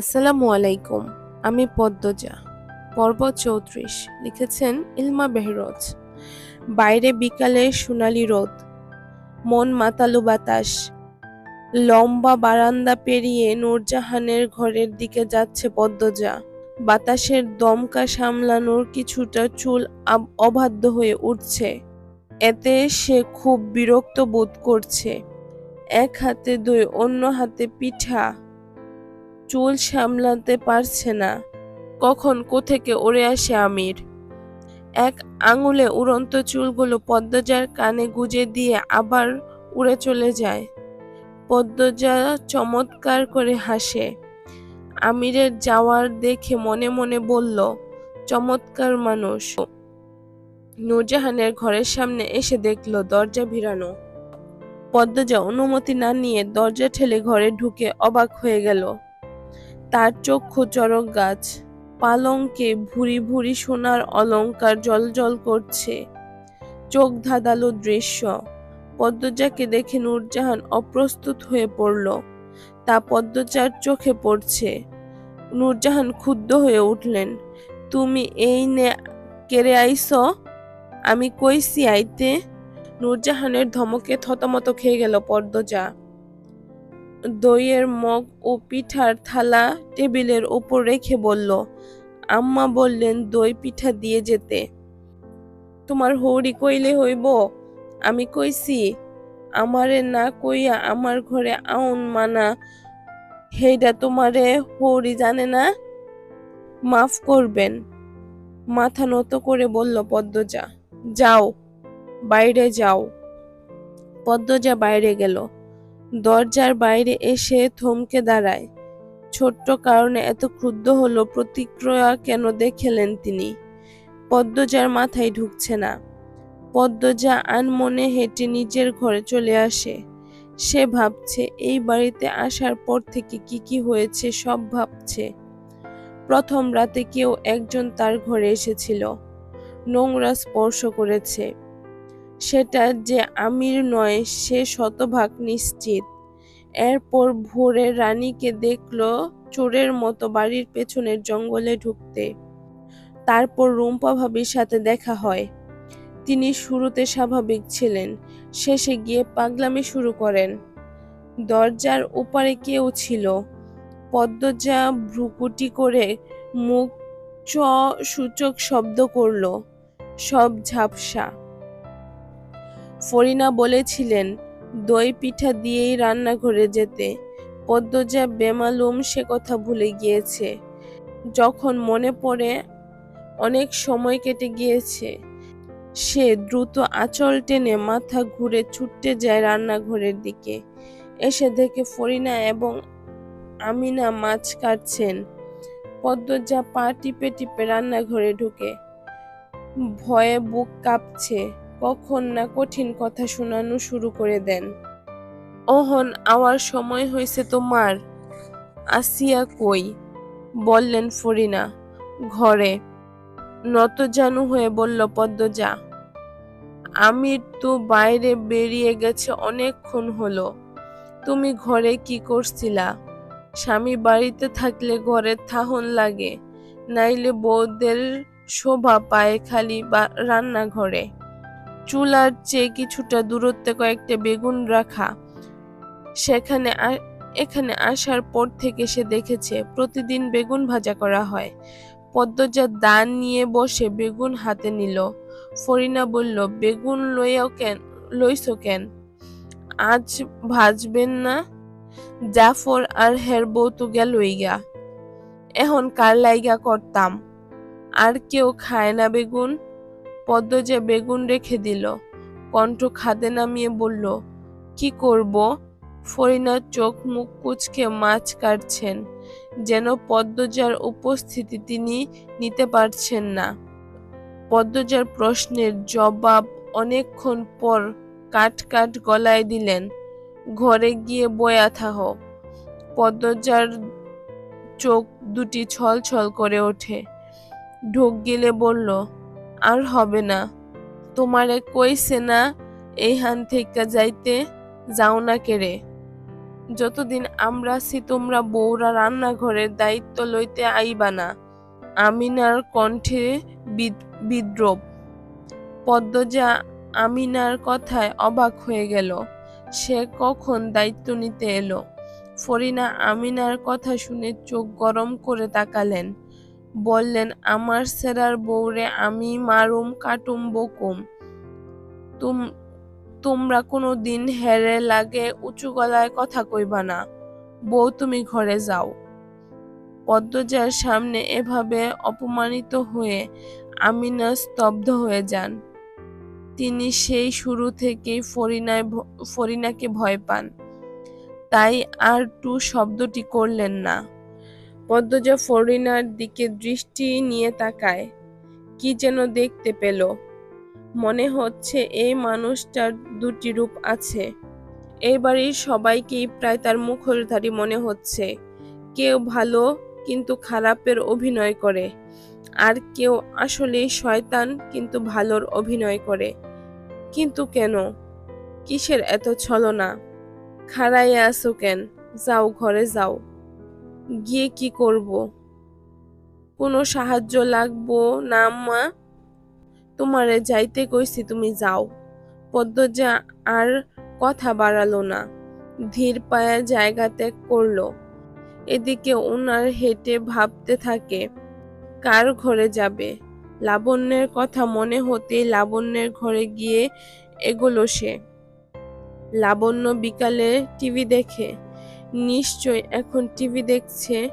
আসসালামু আলাইকুম, আমি পদ্মজা। পর্ব চৌত্রিশ, লিখেছেন ইলমা বেহরোজ। বাইরে বিকালে সোনালি রোদ, মন মাতালু বাতাস। লম্বা বারান্দা পেরিয়ে নূরজাহানের ঘরের দিকে যাচ্ছে পদ্মজা। বাতাসের দমকা সামলানোর কিছুটা চুল অবাধ্য হয়ে উঠছে। এতে সে খুব বিরক্ত বোধ করছে। এক হাতে দুই, অন্য হাতে পিঠা। চুল সামলাতে পারছে না। কখন কোথেকে উড়ে আসে আমির। এক আঙুলে উড়ন্ত চুলগুলো পদ্মজার কানে গুজে দিয়ে আবার উড়ে চলে যায়। পদ্মজা চমৎকার করে হাসে। আমিরের যাওয়ার দেখে মনে মনে বলল, চমৎকার মানুষ। নূরজাহানের ঘরের সামনে এসে দেখল দরজা ভিড়ানো। পদ্মজা অনুমতি না নিয়ে দরজা ঠেলে ঘরে ঢুকে অবাক হয়ে গেল। তার চক্ষু চরক গাছ। পালঙ্কে ভুরি ভুরি সোনার অলংকার জলজল করছে। চোখ ধাঁধালো দৃশ্য। পদ্মজাকে দেখে নূরজাহান অপ্রস্তুত হয়ে পড়ল। তা পদ্মজার চোখে পড়ছে। নূরজাহান ক্ষুব্ধ হয়ে উঠলেন, তুমি এই নে কেড়ে আইস আমি কইছি আইতে নূরজাহানের ধমকে থতমত খেয়ে গেল পদ্মজা। দইয়ের মগ ও পিঠার থালা টেবিলের ওপর রেখে বলল, আম্মা বললেন দই পিঠা দিয়ে যেতে। তোমার হৌরি কইলে হইব? আমি কইছি, আমারে না কইয়া আমার ঘরে আউন মানা, হেইডা তোমারে হৌরি জানে না? মাফ করবেন। মাথা নত করে বলল পদ্মজা, যাও, বাইরে যাও। পদ্মজা বাইরে গেল। দরজার বাইরে এসে থমকে দাঁড়ায়। ছোট্ট কারণে এত ক্রুদ্ধ হলো, প্রতিক্রিয়া কেন দেখেলেন তিনি? পদ্মজার মাথায় ঢুকছে না। পদ্মজা আনমনে হেঁটে নিজের ঘরে চলে আসে। সে ভাবছে, এই বাড়িতে আসার পর থেকে কি কি হয়েছে সব ভাবছে। প্রথম রাতে কেউ একজন তার ঘরে এসেছিল। নোংরা স্পর্শ করেছে। সেটা যে আমির নয়, সে শতভাগ নিশ্চিত। এরপর ভোরে রানীকে দেখল চোরের মতো বাড়ির পেছনের জঙ্গলে ঢুকতে। তারপর রুম্পা ভাবির সাথে দেখা হয়। তিনি শুরুতে স্বাভাবিক ছিলেন, শেষে গিয়ে পাগলামি শুরু করেন। দরজার ওপারে কেউ ছিল। পদ্মজা ভ্রুকুটি করে মুখ চ সূচক শব্দ করল। সব ঝাপসা। ফরিনা বলেছিলেন, দই পিঠা দিয়েই রান্নাঘরে যেতে। পদ্মজা বেমালুম সে কথা ভুলে গিয়েছে। যখন মনে পড়ে, অনেক সময় কেটে গিয়েছে। সে দ্রুত আঁচল টেনে মাথা ঘুরে ছুটতে যায় রান্নাঘরের দিকে। এসে দেখে ফরিনা এবং আমিনা মাছ কাটছেন। পদ্মজা পা টিপে টিপে রান্নাঘরে ঢুকে। ভয়ে বুক কাঁপছে। কখন না কঠিন কথা শোনানো শুরু করে দেন। ওহন আওয়ার সময় হয়েছে তোমার। আসিয়া কই? বললেন ফরিনা। ঘরে। নত নতজানু হয়ে বলল, পদ্মজা আমির তো বাইরে বেরিয়ে গেছে অনেকক্ষণ হলো। তুমি ঘরে কি করছিলা? স্বামী বাড়িতে থাকলে ঘরের থাহন লাগে, নাইলে বউদের শোভা পায় খালি বা রান্নাঘরে। চুলার চেয়ে কিছুটা দূরত্বে কয়েকটা বেগুন রাখা। সেখানে এখানে আসার পর থেকে সে দেখেছে প্রতিদিন বেগুন ভাজা করা হয়। পদ্মজা দান নিয়ে বসে বেগুন হাতে নিল। ফরিনা বলল, বেগুন লইয়াও কেন, লইছো কেন? আজ ভাজবেন না? জাফর আর হের বউ তো গেলই এখন কার লাইগা করতাম? আর কেউ খায় না বেগুন? পদ্মজা বেগুন রেখে দিল। কণ্ঠ খাদে নামিয়ে বলল, কি করব? ফরিনার চোখ মুখ কুচকে মাছ কাটছেন। যেন পদ্মজার উপস্থিতি তিনি নিতে পারছেন না। পদ্মজার প্রশ্নের জবাব অনেকক্ষণ পর কাট কাট গলায় দিলেন, ঘরে গিয়ে বয়া থাহ। পদ্মজার চোখ দুটি ছল ছল করে ওঠে। ঢোক গিলে বলল আর হবে না। তোমারে কইছে না, এইখান থেকে যাইতে যাও না কেড়ে যতদিন আমরা আছি, তোমরা বউরা রান্নাঘরের দায়িত্ব লইতে আইবা না। আমিনার কণ্ঠে বিদ- বিদ্রোপ। পদ্মজা আমিনার কথায় অবাক হয়ে গেল। সে কখন দায়িত্ব নিতে এলো? ফরিনা আমিনার কথা শুনে চোখ গরম করে তাকালেন। বললেন, আমার সেরার বউরে আমি মারুম কাটুম বকুম। তুম, তোমরা কোনো দিন হেরে লাগে উঁচু গলায় কথা কইবা না। বউ, তুমি ঘরে যাও পদ্মজার সামনে এভাবে অপমানিত হয়ে আমিনা স্তব্ধ হয়ে যান। তিনি সেই শুরু থেকেই ফরিনায় ফরিনাকে ভয় পান। তাই আর টু শব্দটি করলেন না। পদ্মজা ফরিনার দিকে দৃষ্টি নিয়ে তাকায়। কি যেন দেখতে পেল। মনে হচ্ছে এই মানুষটার দুটি রূপ আছে। এই বাড়ির সবাইকেই প্রায় তার মুখোশধারী মনে হচ্ছে। কেউ ভালো, কিন্তু খারাপের অভিনয় করে। আর কেউ আসলে শয়তান, কিন্তু ভালোর অভিনয় করে। কিন্তু কেন? কিসের এত ছলনা? খাড়াইয়া আসো কেন? যাও, ঘরে যাও। গিয়ে কি করব? কোনো সাহায্য লাগবো না, মা? তোমারে যাইতে কইছি, তুমি যাও। পদ্মজা আর কথা বাড়ালো না, ধীর পায়া জায়গা ত্যাগ করল। এদিকে ওনার হেঁটে ভাবতে থাকে, কার ঘরে যাবে? লাবণ্যের কথা মনে হতেই লাবণ্যের ঘরে গিয়ে এগোলো সে। লাবণ্য বিকালে টিভি দেখে নিশ্চয় এখন টিভি দেখছে।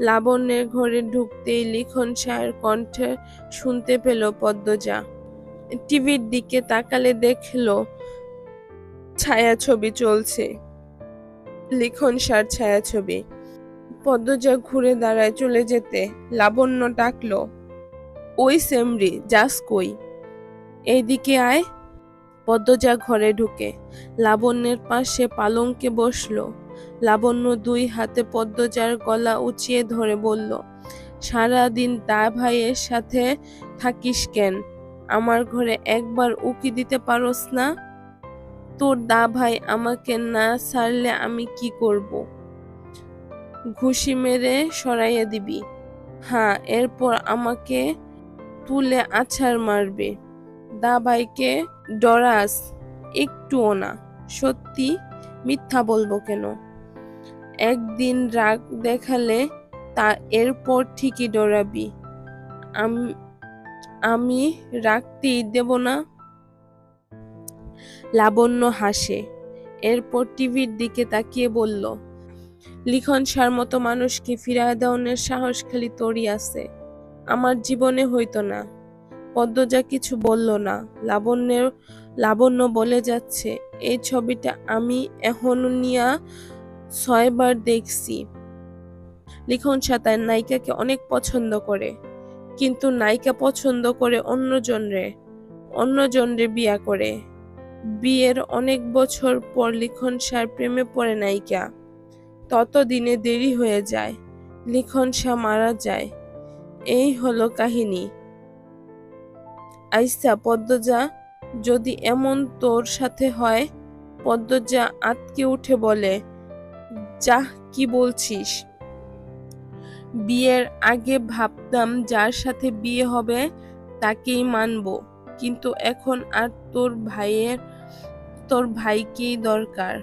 লাবণ্যের ঘরে ঢুকতেই লিখন শাহের কণ্ঠে শুনতে পেল পদ্মজা। টিভির দিকে তাকালে দেখল, ছায়াছবি চলছে। লিখন সার ছায়াছবি। পদ্মজা ঘুরে দাঁড়ায় চলে যেতে। লাবণ্য ডাকলো, ওই সেমরি, যাস কই? এইদিকে আয়। পদ্মজা ঘরে ঢুকে। লাবণ্যের পাশে পালঙ্কে বসল। লাবণ্য দুই হাতে পদ্মজার গলা উঁচিয়ে ধরে বলল, সারাদিন দা ভাইয়ের সাথে থাকিস কেন? আমার ঘরে একবার উকি দিতে পারোস না? তোর দা ভাই আমাকে না ছাড়লে আমি কি করব? ঘুষি মেরে সরাইয়া দিবি। হ্যাঁ এরপর আমাকে তুলে আছাড় মারবে। দা ভাইকে ডরাস, একটুও না, সত্যি মিথ্যা বলব কেন? একদিন রাগ দেখালে তা এরপর ঠিকই ডরাবি। আমি রাখতেই দেব না? লাবণ্য হাসে। এরপর টিভির দিকে তাকিয়ে বলল, লিখন সার মতো মানুষকে ফিরায় দেওয়ানোর সাহস খালি তোরই আছে। আমার জীবনে হইতো না। পদ্মজা কিছু বলল না। লাবণ্যের, লাবণ্য বলে যাচ্ছে এই ছবিটা আমি এখনও নিয়া ছয়বার দেখছি। লিখন সাঁতার নায়িকাকে অনেক পছন্দ করে, কিন্তু নায়িকা পছন্দ করে অন্য জনরে অন্য জনরে বিয়া করে। বিয়ের অনেক বছর পর লিখন সার প্রেমে পড়ে নায়িকা। ততদিনে দেরি হয়ে যায়, লিখন শাহ মারা যায়। এই হলো কাহিনী। আইসা পদ্মজা, যদি এমন তোর সাথে হয়? পদ্মজা আতকে উঠে বলে, যাহ, কি বলছিস? বিয়ের আগে ভাবতাম যার সাথে বিয়ে হবে তাকেই মানব, কিন্তু এখন আর তোর ভাইয়ের, তোর ভাইকেই দরকার।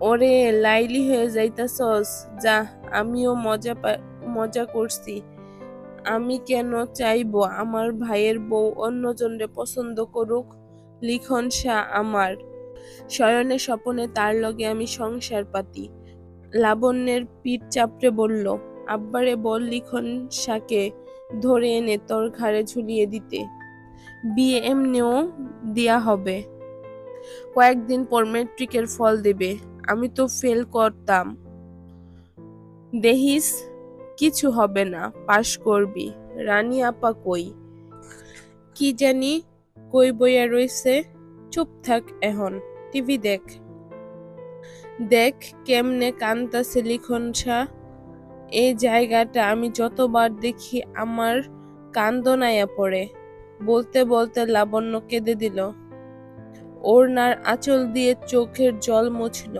ওরে, লাইলি হয়ে যাইতাছস যা আমিও মজা মজা করছি। আমি কেন চাইব আমার ভাইয়ের বউ অন্যজনরে পছন্দ করুক? লিখন শাহ আমার। শয়নে স্বপনে তার লগে আমি সংসার পাতি। লাবণ্যের পিঠ চাপড়ে বলল, আব্বারে বল লিখন শাকে ধরে এনে তোর ঘাড়ে ঝুলিয়ে দিতে। বিয়ে এমনিও দেয়া হবে। কয়েকদিন পর ম্যাট্রিকের ফল দেবে। আমি তো ফেল করতাম। দেহিস কিছু হবে না, পাশ করবি। রানী আপা কই? কি জানি কই বইয়া রইছে? চুপ থাক এখন, টিভি দেখ। দেখ কেমনে কান্তাছে লিখন শাহ এই জায়গাটা আমি যতবার দেখি আমার কান্দনায়া পড়ে। বলতে বলতে লাবণ্য কেঁদে দিল। ওড়নার আঁচল দিয়ে চোখের জল মুছল।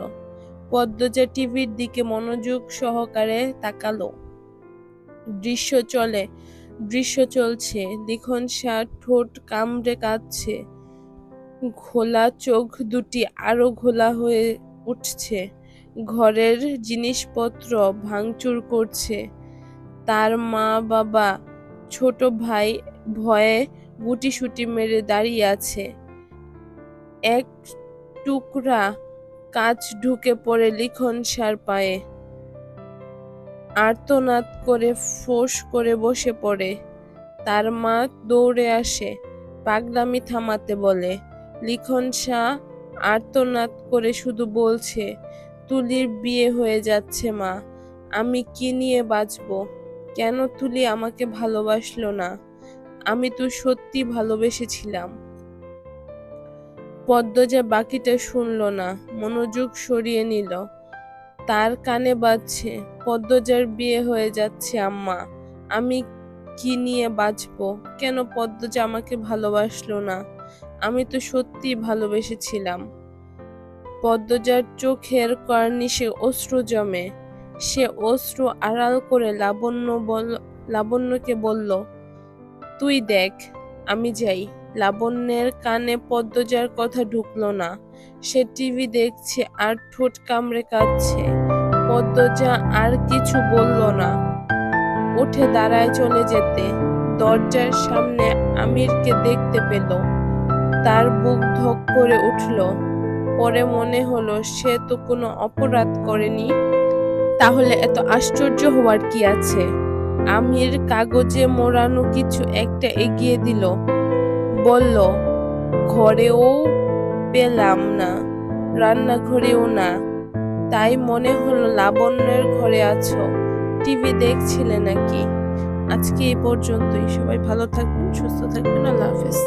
পদ্মজা টিভির দিকে মনোযোগ সহকারে তাকালো। দৃশ্য চলে, দৃশ্য চলছে। লিখন শাহ ঠোঁট কামড়ে কাঁদছে ঘোলা চোখ দুটি আরও ঘোলা হয়ে উঠছে। ঘরের জিনিসপত্র ভাঙচুর করছে। তার মা বাবা, ছোট ভাই ভয়ে গুটি গুটিসুটি মেরে দাঁড়িয়ে আছে। এক টুকরা কাজ ঢুকে পড়ে লিখন সার পায়ে। আর্তনাদ করে ফোঁস করে বসে পড়ে। তার মা দৌড়ে আসে, পাগলামি থামাতে বলে। লিখন শাহ আর্তনাদ করে শুধু বলছে, তুলির বিয়ে হয়ে যাচ্ছে মা, আমি কি নিয়ে বাঁচবো? কেন তুলি আমাকে ভালোবাসলো না? আমি তো সত্যি ভালোবেসেছিলাম। পদ্মজা বাকিটা শুনল না, মনোযোগ সরিয়ে নিল। তার কানে বাজছে, পদ্মজার বিয়ে হয়ে যাচ্ছে, আম্মা। আমি কি নিয়ে বাঁচবো? কেন পদ্মজা আমাকে ভালোবাসলো না? আমি তো সত্যি ভালোবেসেছিলাম। পদ্মজার চোখের কর্নিশে অশ্রু জমে। সে অশ্রু আড়াল করে লাবণ্য বল, লাবণ্যকে বলল, তুই দেখ, আমি যাই। লাবণ্যের কানে পদ্মজার কথা ঢুকলো না। সে টিভি দেখছে আর ঠোঁট কামড়ে কাঁদছে। পদ্মজা আর কিছু বলল না। উঠে দাঁড়ায় চলে যেতে। দরজার সামনে আমিরকে দেখতে পেল। তার বুক ধক করে উঠল। পরে মনে হলো, সে তো কোনো অপরাধ করেনি। তাহলে এত আশ্চর্য হওয়ার কি আছে? আমির কাগজে মোড়ানো কিছু একটা এগিয়ে দিল। বলল, ঘরেও পেলাম না, রান্নাঘরেও না। তাই মনে হলো লাবণ্যের ঘরে আছো। টিভি দেখছিলে নাকি? আজকে এই পর্যন্তই। সবাই ভালো থাকবেন, সুস্থ থাকবেন। আল্লাহ হাফেজ।